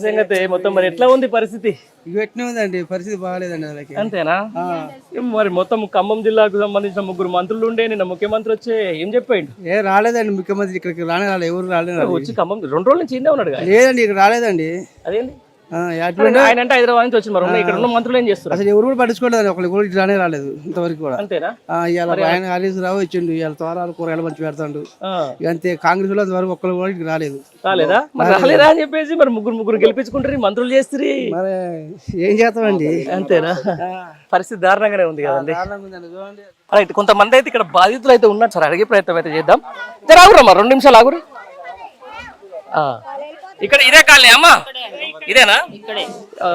సంగతి మొత్తం మరి ఎట్లా ఉంది పరిస్థితి? ఉందండి పరిస్థితి బాగాలేదండి వాళ్ళకి. అంతేనా? మరి మొత్తం ఖమ్మం జిల్లాకు సంబంధించిన ముగ్గురు మంత్రులు ఉండే నిన్న ముఖ్యమంత్రి వచ్చే ఏం చెప్పాడు? ఏ రాలేదండి ముఖ్యమంత్రి ఇక్కడికి రానే రాలేదు ఎవరు రాలేదు వచ్చి ఖమ్మం రెండు రోజుల నుంచి ఇందే ఉన్నాడు. లేదండి ఇక్కడ రాలేదండి. అదేంటి ఆయన అంటే హైదరాబాద్ నుంచి మరి. ఇక్కడ ఉన్న మంత్రులు ఏం చేస్తారు అసలు ఎవరు కూడా ఒకళ్ళు రాలేదు ఇంతవరకు కూడా. అంతేనా? ఆ, ఇవాళ ఆయన హరీష్ రావు వచ్చిండు ఇవాళ తోరాలు కూరగాయలు మంచి పెడతాడు. అంతే కాంగ్రెస్లో కూడా ఇటు రాలేదు. రాలేదా? మరి రాలేదా. అని చెప్పేసి మరి ముగ్గురు ముగ్గురు గెలిపించుకుంటారు మంత్రులు చేస్తారు మరి ఏం చేస్తామండి? అంతేనా? పరిస్థితి దారుణంగానే ఉంది కదండి. రైట్ కొంతమంది అయితే ఇక్కడ బాధితులు అయితే ఉన్నారు. సార్ అడిగే ప్రయత్నం అయితే చేద్దాం. ఆగురమ్మా రెండు నిమిషాలు ఆగురు. ఇక్కడ ఇదే కాలనీ అమ్మా. ఇదేనా? ఇక్కడే. ఆ,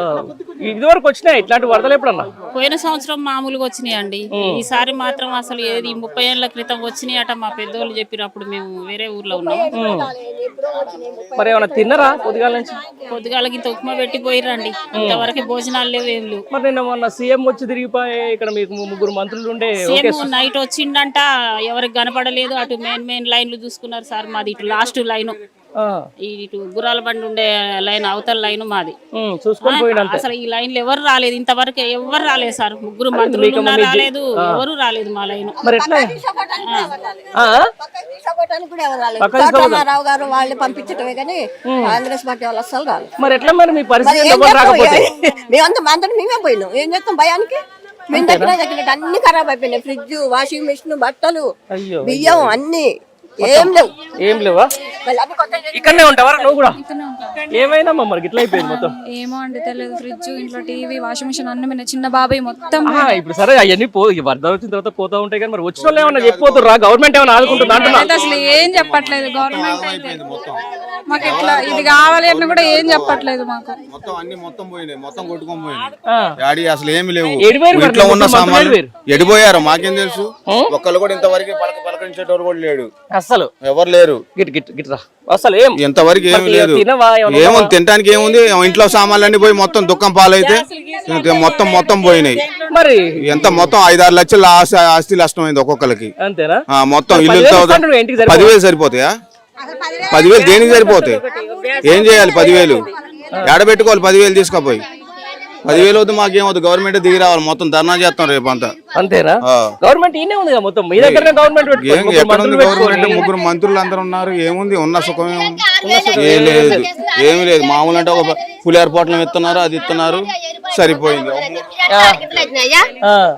ఇది వరకు వచ్చినాయి? ఇట్లాంటి వరదలు ఎప్పుడన్నా? పోయిన సంవత్సరం మామూలుగా వచ్చినాయండి ఈసారి మాత్రం అసలు ఏది ముప్పై ఏళ్ళ క్రితం వచ్చినాయి అట మా పెద్దోళ్ళు చెప్పినప్పుడు మేము వేరే ఊర్లో ఉన్నాం. మరి ఏమైనా తిన్నారా పొద్దుగాల నుంచి? పొద్దుగాలకి ఇంత ఉప్మా పెట్టి పోయిరండి ఇంతవరకు భోజనాలు లేవు ఏం లేవు. మరి నిన్న మొన్న సీఎం వచ్చి తిరిగిపోయి ఇక్కడ మీకు ముగ్గురు మంత్రులు ఉండే నైట్ వచ్చిండంట ఎవరికి కనపడలేదు. అటు మెయిన్ మెయిన్ లైన్లు చూసుకున్నారు సార్ మాది ఇటు లాస్ట్ లైన్. ఇటు గుర్రాల బండి ఉండే లైన్ అవతల లైన్ మాది. అసలు ఈ లైన్లు ఎవరు రాలేదు. ఇంతవరకు ఎవరు రాలేదు సార్. ముగ్గురు మంత్రులు రాలేదు. ఎవరు రాలేదు మా లైన్. మరి ఎట్లా? ఆ? తీసుకోవడానికి కూడా ఎవరు రాలేదు. కోటరామారావు గారు వాళ్ళు పంపించటమే కానీ కాంగ్రెస్ పార్టీ వాళ్ళు అస్సలు రాలేదు. మరి ఎట్లా మరి మీ పరిస్థితి మేమంతా అందరం మేమే పోయినాం. ఏం చేస్తాం భయానికి? మేము దగ్గర దగ్గర అన్ని ఖరాబ్ అయిపోయినాయి. ఫ్రిడ్జ్ వాషింగ్ మిషన్ బట్టలు అయ్యో బియ్యం అన్ని ఏం లేవు. ఏం లేవా? ఇక్కడనే ఉంటావా? నువ్వు కూడా? ఏమైనా మరి ఇట్లా అయిపోయింది మొత్తం. ఏమో అండి తెలియదు ఫ్రిడ్జ్ ఇంట్లో టీవీ వాషింగ్ మిషన్ అన్ని మీద చిన్న బాబాయ్ మొత్తం ఇప్పుడు సరే అవన్నీ పో ఇక వరద వచ్చిన తర్వాత పోతా ఉంటాయి కానీ మరి వచ్చిన వాళ్ళు ఏమన్నా చెప్పిపోతుర్రా గవర్నమెంట్ ఏమైనా ఆదుకుంటుందా అంటున్నా? అసలు ఏం చెప్పట్లేదు. గవర్నమెంట్ అయితే మాకు ఇట్లా ఇది కావాలి అని కూడా ఏం చెప్పట్లేదు మాకు. మొత్తం అన్ని మొత్తం పోయినాయి మొత్తం కొట్టుకొని పోయినాయి. డాడీ అసలు ఏమి లేవు. ఇంట్లో ఉన్న సామాన్లు ఎడిపోయారు. మాకేం తెలుసు? ఒక్కళ్ళు కూడా ఇంతవరకు పలక పలకరించేటోరు కూడా లేడు. అసలు ఎవరు లేరు. గిట్ గిట్ గిట్ రా. అసలు ఏం? ఇంతవరకు ఏమి లేదు. ఏముంది తినడానికి ఏముంది? ఇంట్లో సామాన్లు అన్ని పోయి మొత్తం దుఃఖం పాలైతే మొత్తం మొత్తం పోయినాయి. మరి ఎంత మొత్తం ఐదారు లక్షల ఆస్తి నష్టమైంది ఒక్కొక్కరికి అంతేనా? ఆ, మొత్తం ఇల్లు? పదివేలు సరిపోతాయా? పదివేలు దేనికి సరిపోతాయి? ఏం చేయాలి పదివేలు? ఎడబెట్టుకోవాలి పదివేలు తీసుకుపోయి. పదివేలు వద్దు మాకేమవుతుంది గవర్నమెంట్ దిగి రావాలి మొత్తం ధర్నా చేస్తాం రేపు అంతా. అంతేనా? ఆ. గవర్నమెంట్ ఈయనే ఉంది కదా మొత్తం? మీ దగ్గరనే గవర్నమెంట్ ఏం పెట్టుకోండి ఎక్కడ ఉంది గవర్నమెంట్? ముగ్గురు మంత్రులు అందరూ ఉన్నారు ఏముంది? ఉన్న సుఖం ఏముంది ఏం లేదు. ఏమి లేదు. మామూలు అంటే ఒక పులిహార పొట్లం ఇస్తున్నారు అది ఇస్తున్నారు. సరిపోయింది.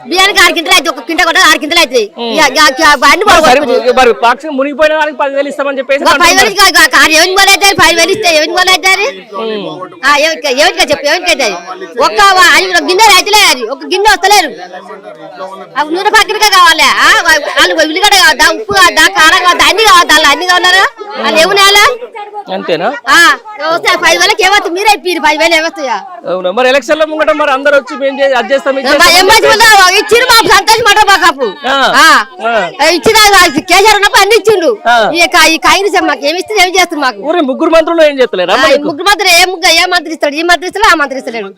బియ్యానికి ఆరు కింటలు అయితే ఒక కింట కూడా ఆరు కింటలు అవుతాయి. అన్ని సరే, మరి పాక్షిక మునిగిపోయిన వాళ్ళకి పదివేలు ఇస్తామని చెప్పేసి పది అంటున్నారు. వేలు కాదు కాదు ఎవరికి వాళ్ళు అవుతాయి పది వేలు ఇస్తే ఎవరికి వాళ్ళు అవుతారు ఎవరికి చెప్పు ఎవరికి అవుతాయి ఒక్క గిన్నె రైతులే అది ఒక గిన్నె వస్తలేరు. నూనె పక్కనగా కావాలి. వాళ్ళు ఉల్లిగడ్డ కావద్దా ఉప్పు కావద్దా కారం కావద్దా అన్ని కావద్దా వాళ్ళు? అన్ని కావాలరా? వాళ్ళు అంతేనా? వస్తాయి పది వేలకి ఏమవుతుంది? మీరే ఇప్పిరు పది వేలు మరి ఎలక్షన్లో ముంగట మరి అందరు వచ్చి మేము అది చేస్తాం ఇచ్చిండు మాకు సంతోషం మాట మాకు. అప్పుడు. ఇచ్చిన కేసీఆర్ ఉన్నప్పుడు అన్ని ఇచ్చిండు. ఈ కాయని మాకు ఏమి ఇస్తే ఏమి చేస్తుంది మాకు? ముగ్గురు మంత్రులు ఏం చేస్తలేరా? ముగ్గురు మంత్రి ఏ ముగ్గురు ఏ మంత్రి ఇస్తాడు? ఈ మంత్రి ఇస్తాడు ఆ మంత్రి ఇస్తలేడు.